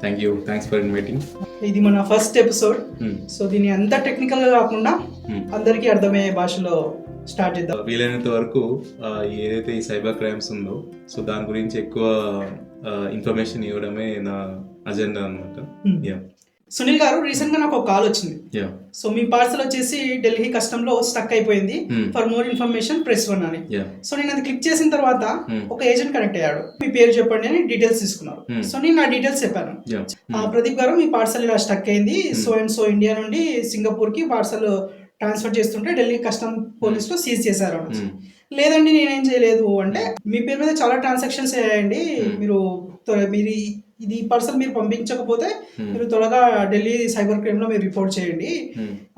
Thank you thanks for inviting ఇది మన first episode so దీన్ని అంత టెక్నికల్గా కాకుండా అందరికీ అర్థమయ్యే భాషలో స్టార్ట్ చేద్దాం. వీలైనంత వరకు ఆ, ఏదైతే ఈ సైబర్ క్రైమ్స్ ఉందో సో దాని గురించి ఎక్కువ ఇన్ఫర్మేషన్ ఇవ్వడమే నా అజెండా అనమాట Hmm. యా సునీల్ గారు రీసెంట్గా నాకు ఒక కాల్ వచ్చింది. సో మీ పార్సల్ వచ్చేసి ఢిల్లీ కస్టమ్లో స్టక్ అయిపోయింది. Hmm. For more information press one అని. సో నేను అది క్లిక్ చేసిన తర్వాత Hmm. ఒక ఏజెంట్ కనెక్ట్ అయ్యాడు. మీ పేరు చెప్పండి అని డీటెయిల్స్ తీసుకున్నారు. Hmm. సో నేను నా డీటెయిల్స్ చెప్పాను. ఆ, ప్రదీప్ గారు మీ పార్సల్ ఇలా స్టక్ అయింది. సో అండ్ సో ఇండియా నుండి సింగపూర్కి పార్సల్ ట్రాన్స్ఫర్ చేస్తుంటే ఢిల్లీ కస్టమ్ పోలీసులు సీజ్ చేశారు. లేదండి నేనేం చేయలేదు. అంటే మీ పేరు మీద చాలా ట్రాన్సాక్షన్స్ అయ్యాయండి. Hmm. మీరు మీరు ఇది పార్సల్ మీరు పంపించకపోతే Hmm. మీరు త్వరగా ఢిల్లీ సైబర్ క్రైమ్లో మీరు రిపోర్ట్ చేయండి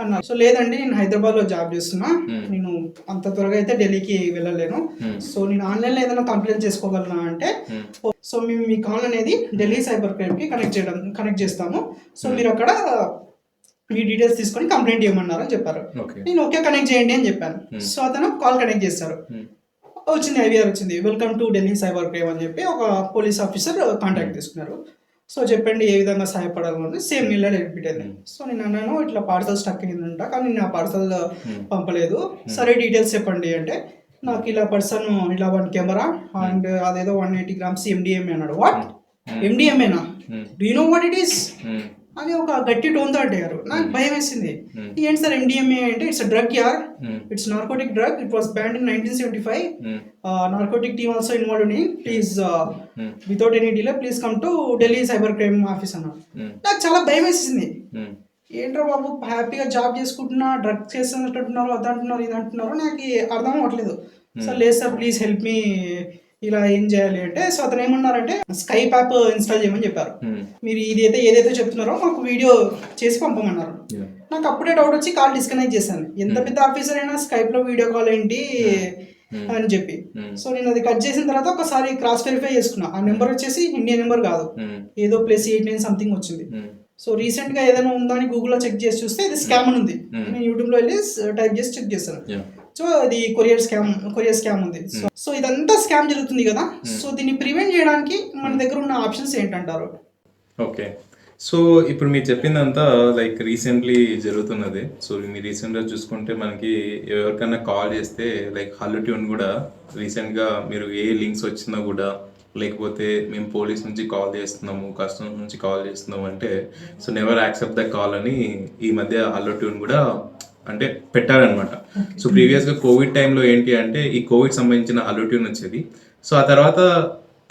అన్నారు. సో లేదండి నేను హైదరాబాద్లో జాబ్ చేస్తున్నా. Hmm. నేను అంత త్వరగా అయితే ఢిల్లీకి వెళ్ళలేను. సో నేను ఆన్లైన్లో ఏదైనా కంప్లైంట్ చేసుకోగలనా అంటే సో మేము మీ కాల్ అనేది ఢిల్లీ సైబర్ క్రైమ్కి కనెక్ట్ చేయడం కనెక్ట్ చేస్తాము. సో మీరు అక్కడ మీ డీటెయిల్స్ తీసుకొని కంప్లైంట్ చేయమన్నారు అని చెప్పారు నేను ఓకే కనెక్ట్ చేయండి అని చెప్పాను. Hmm. సో అతను కాల్ కనెక్ట్ చేస్తారు వచ్చింది ఐవీఆర్ వచ్చింది. Welcome to Delhi cyber crime అని చెప్పి ఒక పోలీస్ ఆఫీసర్ కాంటాక్ట్ తీసుకున్నారు. సో చెప్పండి ఏ విధంగా సహాయపడాలని సేమ్ నీళ్ళ రిపీట్ అయింది Hmm. Hmm. సో నేను అన్నాను ఇట్లా పార్సల్ స్టక్ అయిందంట కానీ నేను ఆ పార్సల్ పంపలేదు. సరే డీటెయిల్స్ చెప్పండి అంటే నాకు ఇలా పర్సన్ ఇలా వన్ కెమెరా అండ్ అదేదో వన్ ఎయిటీ గ్రామ్స్ ఎండిఎంఏ అన్నాడు. What ఎండిఎంఏనా do know? What it is అని ఒక గట్టి టోన్తో అడిగారు నాకు భయం వేసింది. ఏంటి సార్ ఎండిఎంఏ అంటే ఇట్స్ డ్రగ్ యార్ it's narcotic drug it was banned in nineteen seventy five narcotic team also involve in please without any delay please come to Delhi cyber crime office అన్నారు. నాకు చాలా భయం వేసింది ఏంట్రా బాబు హ్యాపీగా జాబ్ చేసుకుంటున్నా డ్రగ్స్ చేస్తున్నట్టున్నారు అది అంటున్నారు ఇది అంటున్నారు నాకు అర్థం అవ్వట్లేదు. సార్ లేదు సార్ ప్లీజ్ హెల్ప్ మీ ఇలా ఏం చేయాలి అంటే సో అతను ఏమన్నారంటే స్కైప్ యాప్ ఇన్స్టాల్ చేయమని చెప్పారు. మీరు ఇదైతే ఏదైతే చెప్తున్నారో మాకు వీడియో చేసి పంపమన్నారు. నాకు అప్పుడే డౌట్ వచ్చి కాల్ డిస్కనెక్ట్ చేశాను. ఎంత పెద్ద ఆఫీసర్ అయినా స్కైప్లో వీడియో కాల్ ఏంటి అని చెప్పి. సో నేను అది కట్ చేసిన తర్వాత ఒకసారి క్రాస్ వెరిఫై చేసుకున్నా. ఆ నెంబర్ వచ్చేసి ఇండియా నెంబర్ కాదు. ఏదో ప్లస్ ఎయిట్ నైన్ సంథింగ్ వచ్చింది. సో రీసెంట్గా ఏదైనా ఉందా అని గూగుల్లో చెక్ చేసి చూస్తే ఇది స్కామ్ అని ఉంది. Hmm. నేను యూట్యూబ్లో వెళ్ళి టైప్ చేసి చెక్ చేశాను. సో అది కొరియర్ స్కామ్ కొరియర్ స్కామ్ ఉంది. సో సో ఇదంతా స్కామ్ జరుగుతుంది కదా? సో దీన్ని ప్రివెంట్ చేయడానికి మన దగ్గర ఉన్న ఆప్షన్స్ ఏంటంటారు? ఓకే. సో ఇప్పుడు మీరు చెప్పిందంతా లైక్ రీసెంట్లీ జరుగుతున్నది. సో మీరు రీసెంట్గా చూసుకుంటే మనకి ఎవరికైనా కాల్ చేస్తే లైక్ హలో ట్యూన్ కూడా రీసెంట్గా మీరు ఏ లింక్స్ వచ్చినా కూడా లేకపోతే మేము పోలీస్ నుంచి కాల్ చేస్తున్నాము కస్టమర్ నుంచి కాల్ చేస్తున్నాము అంటే so never accept the call అని ఈ మధ్య హలో ట్యూన్ కూడా అంటే పెట్టారనమాట. సో ప్రీవియస్గా కోవిడ్ టైంలో ఏంటి అంటే ఈ కోవిడ్ సంబంధించిన హలో ట్యూన్ వచ్చేది. సో ఆ తర్వాత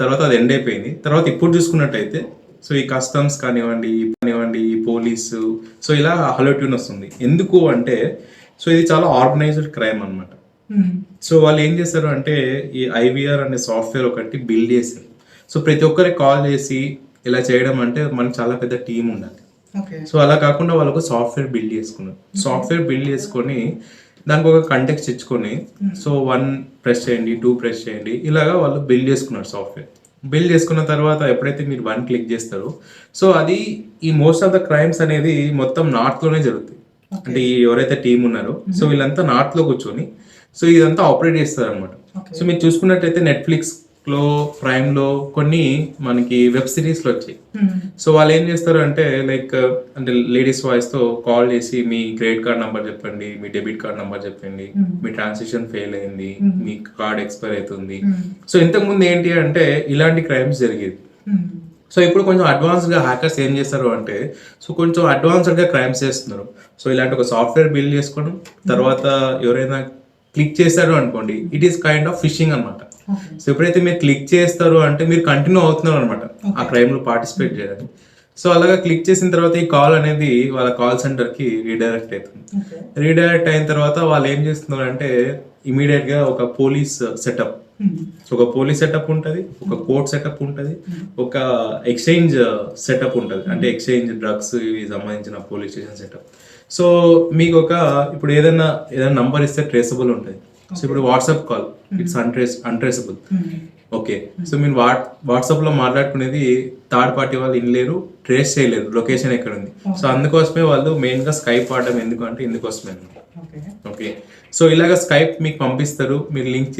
తర్వాత అది ఎండ్ అయిపోయింది. తర్వాత ఇప్పుడు చూసుకున్నట్టయితే సో ఈ కస్టమ్స్ కానివ్వండి ఈ కానివ్వండి ఈ పోలీసు సో ఇలా హలో ట్యూన్ వస్తుంది. ఎందుకు అంటే సో ఇది చాలా ఆర్గనైజ్డ్ క్రైమ్ అన్నమాట. సో వాళ్ళు ఏం చేశారు అంటే ఈ ఐవీఆర్ అనే సాఫ్ట్వేర్ ఒకటి బిల్డ్ చేశారు. సో ప్రతి ఒక్కరికి కాల్ చేసి ఇలా చేయడం అంటే మనకి చాలా పెద్ద టీం ఉండాలి. సో అలా కాకుండా వాళ్ళకు సాఫ్ట్వేర్ బిల్డ్ చేసుకున్నారు. సాఫ్ట్వేర్ బిల్డ్ చేసుకొని దానికి ఒక కంటెక్స్ట్ ఇచ్చుకొని సో వన్ ప్రెస్ చేయండి టూ ప్రెస్ చేయండి ఇలాగా వాళ్ళు బిల్డ్ చేసుకున్నారు సాఫ్ట్వేర్. బిల్డ్ చేసుకున్న తర్వాత ఎప్పుడైతే మీరు వన్ క్లిక్ చేస్తారో సో అది ఈ మోస్ట్ ఆఫ్ ద క్రైమ్స్ అనేది మొత్తం నార్త్లోనే జరుగుతాయి. అంటే ఈ ఎవరైతే టీం ఉన్నారో సో వీళ్ళంతా నార్త్లో కూర్చొని సో ఇదంతా ఆపరేట్ చేస్తారు అనమాట. సో మీరు చూసుకున్నట్టయితే నెట్ఫ్లిక్స్లో ప్రైమ్లో కొన్ని మనకి వెబ్ సిరీస్లు వచ్చాయి. సో వాళ్ళు ఏం చేస్తారు అంటే లైక్ అంటే లేడీస్ వాయిస్తో కాల్ చేసి మీ క్రెడిట్ కార్డ్ నంబర్ చెప్పండి మీ డెబిట్ కార్డ్ నంబర్ చెప్పండి మీ ట్రాన్సాక్షన్ ఫెయిల్ అయింది మీ కార్డ్ ఎక్స్పైర్ అవుతుంది. సో ఇంతకు ముందు ఏంటి అంటే ఇలాంటి క్రైమ్స్ జరిగేది సో ఇప్పుడు కొంచెం అడ్వాన్స్డ్గా హ్యాకర్స్ ఏం చేస్తారు అంటే సో కొంచెం అడ్వాన్స్డ్గా క్రైమ్స్ చేస్తున్నారు. సో ఇలాంటి ఒక సాఫ్ట్వేర్ బిల్డ్ చేసుకోవడం తర్వాత ఎవరైనా క్లిక్ చేశారు అనుకోండి it is kind of phishing అన్నమాట. సో ఎప్పుడైతే మీరు క్లిక్ చేస్తారు అంటే మీరు కంటిన్యూ అవుతున్నారు అనమాట ఆ క్రైమ్లో పార్టిసిపేట్ చేయడానికి. సో అలాగా క్లిక్ చేసిన తర్వాత ఈ కాల్ అనేది వాళ్ళ కాల్ సెంటర్కి రీడైరెక్ట్ అవుతుంది. రీడైరెక్ట్ అయిన తర్వాత వాళ్ళు ఏం చేస్తున్నారు అంటే ఇమీడియట్గా ఒక పోలీస్ సెటప్ ఒక పోలీస్ సెటప్ ఉంటుంది ఒక కోర్ట్ సెటప్ ఉంటుంది ఒక ఎక్స్చేంజ్ సెటప్ ఉంటుంది. అంటే ఎక్స్చేంజ్ డ్రగ్స్ ఇవి సంబంధించిన పోలీస్ స్టేషన్ సెటప్ సో మీకు ఒక ఇప్పుడు ఏదైనా ఏదైనా నంబర్ ఇస్తే ట్రేసబుల్ ఉంటుంది సో ఇప్పుడు WhatsApp call it's untrace untraceable okay so మీరు వాట్ వాట్సాప్లో మాట్లాడుకునేది థర్డ్ పార్టీ వాళ్ళు ఇన్లేరు ట్రేస్ చేయలేరు లొకేషన్ ఎక్కడ ఉంది. సో అందుకోసమే వాళ్ళు మెయిన్గా స్కైప్ వాడడం ఎందుకు అంటే ఇందుకోసమే. ఓకే ఓకే సో ఇలాగ స్కైప్ మీకు పంపిస్తారు మీరు లింక్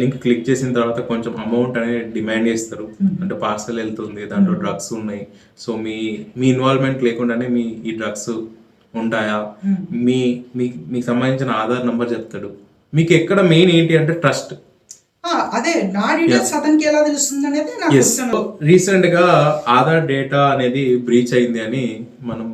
లింక్ క్లిక్ చేసిన తర్వాత కొంచెం అమౌంట్ అనేది డిమాండ్ చేస్తారు. అంటే పార్సల్ వెళ్తుంది దాంట్లో డ్రగ్స్ ఉన్నాయి. సో మీ మీ ఇన్వాల్వ్మెంట్ లేకుండానే మీ ఈ డ్రగ్స్ ఉంటాయా? మీ మీ మీకు సంబంధించిన ఆధార్ నంబర్ చెప్తాడు. మీకు ఎక్కడ మెయిన్ ఏంటి అంటే ట్రస్ట్. అదే నా డీటెయిల్స్ అతనికి ఎలా తెలుస్తుంది అనేది నా ఎస్ క్వశ్చన్ రీసెంట్గా ఆధార్ డేటా అనేది బ్రీచ్ అయింది అని మనం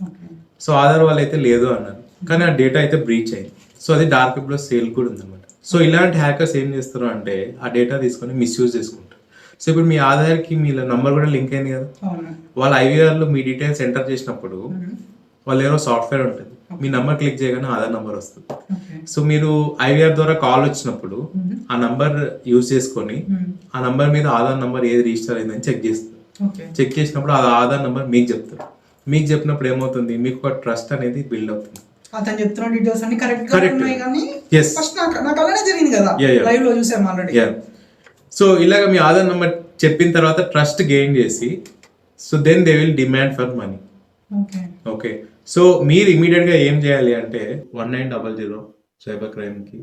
ఓకే. సో ఆధార్ వాళ్ళు అయితే లేదు అన్నారు. కానీ ఆ డేటా అయితే బ్రీచ్ అయింది. సో అది డార్క్ వెబ్లో సేల్ కూడా ఉందన్నమాట. సో ఇలాంటి హ్యాకర్స్ ఏం చేస్తారు అంటే ఆ డేటా తీసుకొని మిస్యూజ్ చేసుకుంటారు. సో ఇప్పుడు మీ ఆధార్కి మీ నంబర్ కూడా లింక్ అయింది కదా? వాళ్ళ ఐవీఆర్లో మీ డీటెయిల్స్ ఎంటర్ చేసినప్పుడు వాళ్ళు ఏదో సాఫ్ట్వేర్ ఉంటుంది. మీ నంబర్ క్లిక్ చేయగానే ఆధార్ నంబర్ వస్తుంది. సో మీరు ఐవీఆర్ ద్వారా కాల్ వచ్చినప్పుడు ఆ నంబర్ యూజ్ చేసుకొని ఆ నంబర్ మీద ఆధార్ నంబర్ ఏది రిజిస్టర్ అయిందని చెక్ చేస్తారు. చెక్ చేసినప్పుడు ఆ ఆధార్ నంబర్ మీకు చెప్తారు. మీకు చెప్పినప్పుడు ఏమవుతుంది? మీకు ఒక ట్రస్ట్ అనేది బిల్డ్ అవుతుంది. అతను చెప్తున్న డీటెయిల్స్ అన్ని కరెక్ట్గా Correct. ఉన్నాయి కానీ Yes. ఫస్ట్ నాకు నాకు అలానే జరిగింది కదా. Yeah, yeah. లైవ్లో చూసాము ఆల్రెడీ యా సో ఇలాగ మీ ఆధార్ నంబర్ చెప్పిన తర్వాత ట్రస్ట్ గెయిన్ చేసి so then they will demand for money okay okay so మీరు ఇమీడియట్గా ఏం చేయాలి అంటే one nine double zero cyber క్రైమ్కి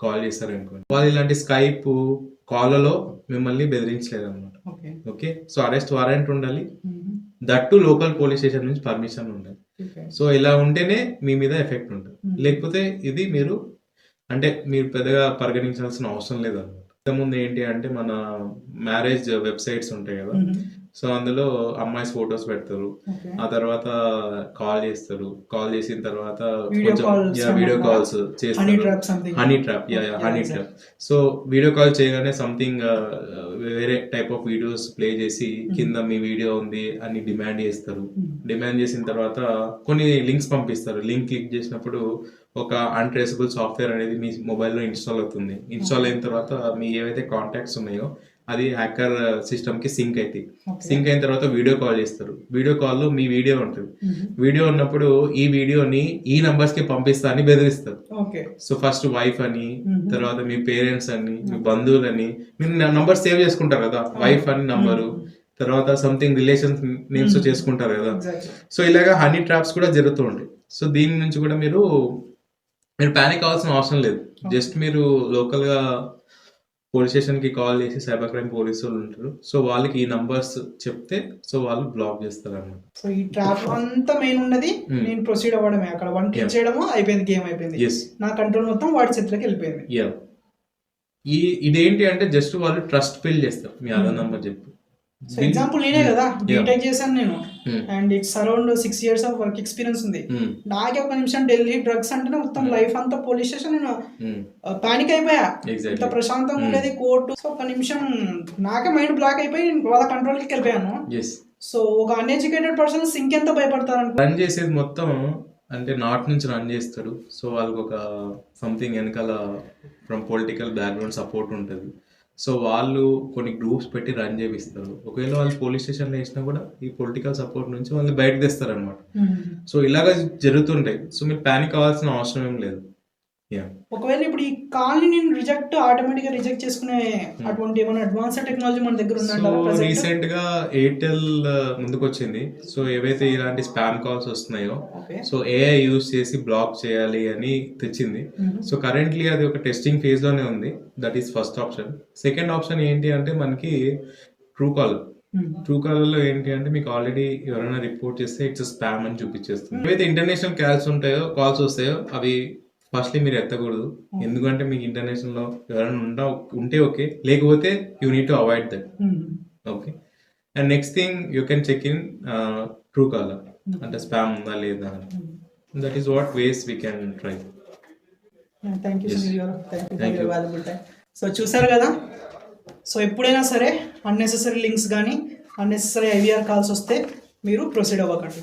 call చేస్తారు అనుకోండి వాళ్ళు ఇలాంటి స్కైప్ కాల్లో మిమ్మల్ని బెదిరించలేదు అనమాట ఓకే? సో అరెస్ట్ వారెంట్ ఉండాలి. దట్టు లోకల్ పోలీస్ స్టేషన్ నుంచి పర్మిషన్ ఉండాలి. సో ఇలా ఉంటేనే మీ మీద ఎఫెక్ట్ ఉంటుంది. లేకపోతే ఇది మీరు అంటే మీరు పెద్దగా పరిగణించాల్సిన అవసరం లేదు అనమాట ముందు ఏంటి అంటే మన మ్యారేజ్ వెబ్సైట్స్ ఉంటాయి కదా. సో అందులో అమ్మాయి ఫొటోస్ పెడతారు. ఆ తర్వాత కాల్ చేస్తారు. కాల్ చేసిన తర్వాత కొంచెం వీడియో? కాల్స్ హనీ చేస్తారు. Honey trap yeah honey. Trap so video call చేయగానే సంథింగ్ వేరే టైప్ ఆఫ్ వీడియోస్ ప్లే చేసి కింద మీ వీడియో ఉంది అని డిమాండ్ చేస్తారు. డిమాండ్ చేసిన తర్వాత కొన్ని లింక్స్ పంపిస్తారు. లింక్ క్లిక్ చేసినప్పుడు ఒక అన్ట్రేసబుల్ సాఫ్ట్వేర్ అనేది మీ మొబైల్లో ఇన్స్టాల్ అవుతుంది. ఇన్స్టాల్ అయిన తర్వాత మీ ఏవైతే కాంటాక్ట్స్ ఉన్నాయో అది హ్యాకర్ సిస్టమ్కి సింక్ Okay. సింక్ అయిన తర్వాత వీడియో కాల్ చేస్తారు. వీడియో కాల్లో మీ వీడియో ఉంటుంది. వీడియో ఉన్నప్పుడు ఈ వీడియోని ఈ నంబర్స్కి పంపిస్తా అని బెదిరిస్తారు. సో ఫస్ట్ వైఫ్ అని తర్వాత మీ పేరెంట్స్ అని మీ బంధువులని మీరు నంబర్ సేవ్ చేసుకుంటారు కదా. వైఫ్ అని నంబరు తర్వాత సంథింగ్ రిలేషన్స్ నేమ్స్ చేసుకుంటారు కదా. సో ఇలాగా హనీ ట్రాప్స్ కూడా జరుగుతూ ఉంటాయి. సో దీని నుంచి కూడా మీరు మీరు ప్యానిక్ అవ్వాల్సిన అవసరం లేదు. జస్ట్ మీరు లోకల్గా పోలీస్ స్టేషన్కి కాల్ చేసి సైబర్ క్రైమ్ పోలీసు వాళ్ళు ఉంటారు. సో వాళ్ళకి ఈ నంబర్స్ చెప్తే సో వాళ్ళు బ్లాక్ చేస్తారు అన్నమాట సో ఈ ట్రాప్ అంతా మెయిన్ ఉన్నది. నేను ప్రొసీడ్ అవ్వడమే. అక్కడ వన్ క్లిక్. చేయడము అయిపోయింది గేమ్ అయిపోయింది. నా కంట్రోల్ మొత్తం వాడి చేతిలోకి వెళ్ళిపోయింది. యా ఈ ఇదేంటి అంటే జస్ట్ వాళ్ళు ట్రస్ట్ బిల్డ్ చేస్తారు. మీ ఆధార్ నంబర్ చెప్పి. సో ఎగ్జాంపుల్ నేనే కదా Yeah. బీటెక్ చేశాను నేను. Hmm. And it's around six years of work experience ఉంది. Hmm. నాకే ఒక నిమిషం ఢిల్లీ డ్రగ్స్ అంటేనే మొత్తం లైఫ్ అంతా పోలీస్ స్టేషన్ నేను Hmm. పానిక్ అయిపోయా. ఇంత ప్రశాంతంగా ఉండేది కోర్టు. సో ఒక నిమిషం నాకే మైండ్ బ్లాక్ అయిపోయి నేను వాళ్ళ కంట్రోల్కి వెళ్ళిపోయాను. సో ఒక అన్ఎడ్యుకేటెడ్ పర్సన్స్ ఇంకెంత భయపడతారు రన్ చేసేది మొత్తం అంటే నార్త్ నుంచి రన్ చేస్తారు. సో వాళ్ళకి ఒక సంథింగ్ వెనకాల ఫ్రమ్ పొలిటికల్ బ్యాక్గ్రౌండ్ సపోర్ట్ ఉంటుంది. సో వాళ్ళు కొన్ని గ్రూప్స్ పెట్టి రన్ చేపిస్తారు. ఒకవేళ వాళ్ళు పోలీస్ స్టేషన్లో వేసినా కూడా ఈ పొలిటికల్ సపోర్ట్ నుంచి వాళ్ళని బయటకు తెస్తారు అనమాట సో ఇలాగ జరుగుతుంటాయి. సో మీరు ప్యానిక్ అవ్వాల్సిన అవసరం ఏం లేదు. ఒకవేళ ఇప్పుడు ఈ కాల్ని నేను రిజెక్ట్ ఆటోమేటిక్గా రిజెక్ట్ చేసుకునే అటువంటి ఏమైనా అడ్వాన్స్ టెక్నాలజీ మన దగ్గర సో ఉందంటారా రీసెంట్గా ఎయిర్టెల్ ముందుకు వచ్చింది సో ఏవైతే ఇలాంటి స్పామ్ కాల్స్ వస్తున్నాయో సో ఏఐ యూస్ చేసి బ్లాక్ చేయాలి అని తెచ్చింది. సో కరెంట్లీ అది ఒక టెస్టింగ్ ఫేజ్లోనే ఉంది. That is first option second option ఏంటి అంటే మనకి ట్రూ కాల్ ట్రూ కాలర్లో ఏంటి అంటే మీకు ఆల్రెడీ ఎవరైనా రిపోర్ట్ చేస్తే ఇట్స్ స్పామ్ అని చూపించేస్తుంది. ఏవైతే ఇంటర్నేషనల్ కాల్స్ ఉంటాయో కాల్స్ వస్తాయో అవి ఫస్ట్లీ మీరు ఎత్తకూడదు. ఎందుకంటే మీకు ఇంటర్నేషనల్లో ఎవరైనా ఉంటా ఉంటే ఓకే లేకపోతే you need to avoid that okay and next thing you can check in Truecaller అంటే స్పామ్ ఉందా లేదా that is what ways we can try thank you thank. Valuable time so చూసారు కదా? సో ఎప్పుడైనా సరే అన్నెసెసరీ లింక్స్ కానీ unnecessary IVR calls వస్తే మీరు ప్రొసీడ్ అవ్వకండి.